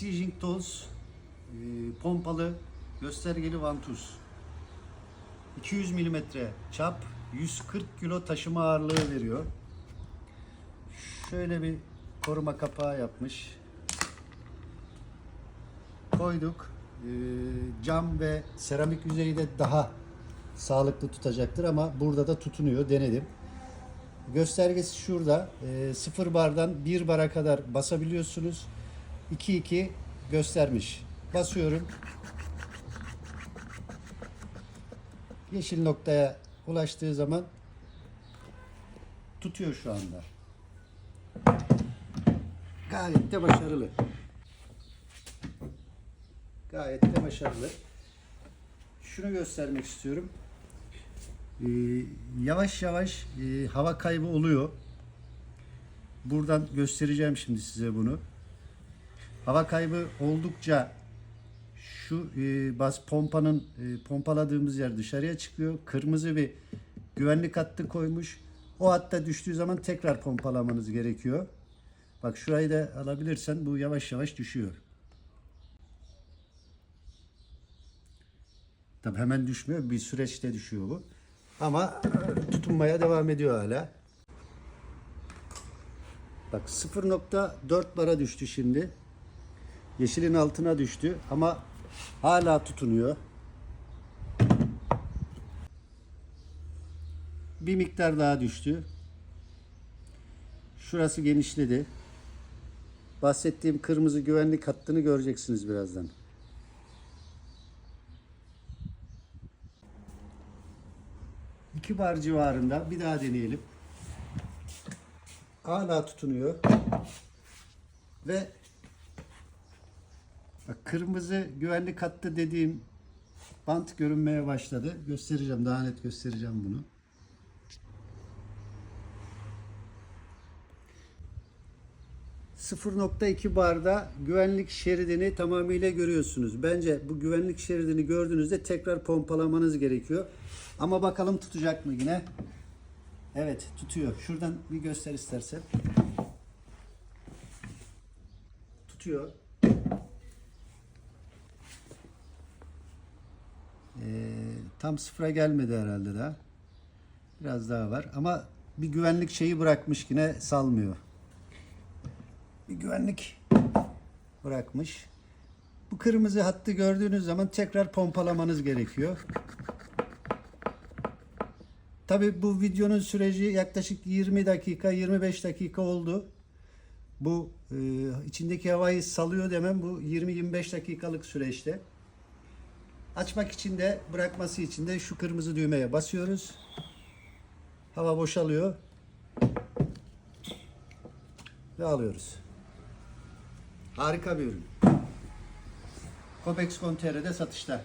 Precision Tools e, pompalı göstergeli vantuz. 200 mm çap, 140 kilo taşıma ağırlığı veriyor. Şöyle bir koruma kapağı yapmış. Koyduk. E, cam ve seramik yüzeyi de daha sağlıklı tutacaktır ama burada da tutunuyor. Denedim. Göstergesi şurada. E, 0 bardan 1 bara kadar basabiliyorsunuz. 2-2 göstermiş. Basıyorum. Yeşil noktaya ulaştığı zaman tutuyor şu anda. Gayet de başarılı. Gayet de başarılı. Şunu göstermek istiyorum. Ee, yavaş yavaş e, hava kaybı oluyor. Buradan göstereceğim şimdi size bunu. Hava kaybı oldukça şu e, bas pompanın e, pompaladığımız yer dışarıya çıkıyor. Kırmızı bir güvenlik hattı koymuş. O hatta düştüğü zaman tekrar pompalamanız gerekiyor. Bak şurayı da alabilirsen bu yavaş yavaş düşüyor. Tabi hemen düşmüyor. Bir süreçte düşüyor bu. Ama tutunmaya devam ediyor hala. Bak 0.4 bara düştü şimdi. Yeşilin altına düştü ama hala tutunuyor. Bir miktar daha düştü. Şurası genişledi. Bahsettiğim kırmızı güvenlik hattını göreceksiniz birazdan. İki bar civarında bir daha deneyelim. Hala tutunuyor. Ve kırmızı güvenlik hattı dediğim bant görünmeye başladı. Göstereceğim daha net göstereceğim bunu. ...0.2 barda güvenlik şeridini tamamıyla görüyorsunuz. Bence bu güvenlik şeridini gördüğünüzde tekrar pompalamanız gerekiyor. Ama bakalım tutacak mı yine? Evet tutuyor. Şuradan bir göster istersen. Tutuyor. Ee, tam sıfıra gelmedi herhalde daha. Biraz daha var ama bir güvenlik şeyi bırakmış yine salmıyor. Bir güvenlik bırakmış. Bu kırmızı hattı gördüğünüz zaman tekrar pompalamanız gerekiyor. Tabi bu videonun süreci yaklaşık 20 dakika 25 dakika oldu. Bu e, içindeki havayı salıyor demem bu 20-25 dakikalık süreçte. Açmak için de bırakması için de şu kırmızı düğmeye basıyoruz. Hava boşalıyor. Ve alıyoruz. Harika bir ürün. Copex.com.tr'de satışta.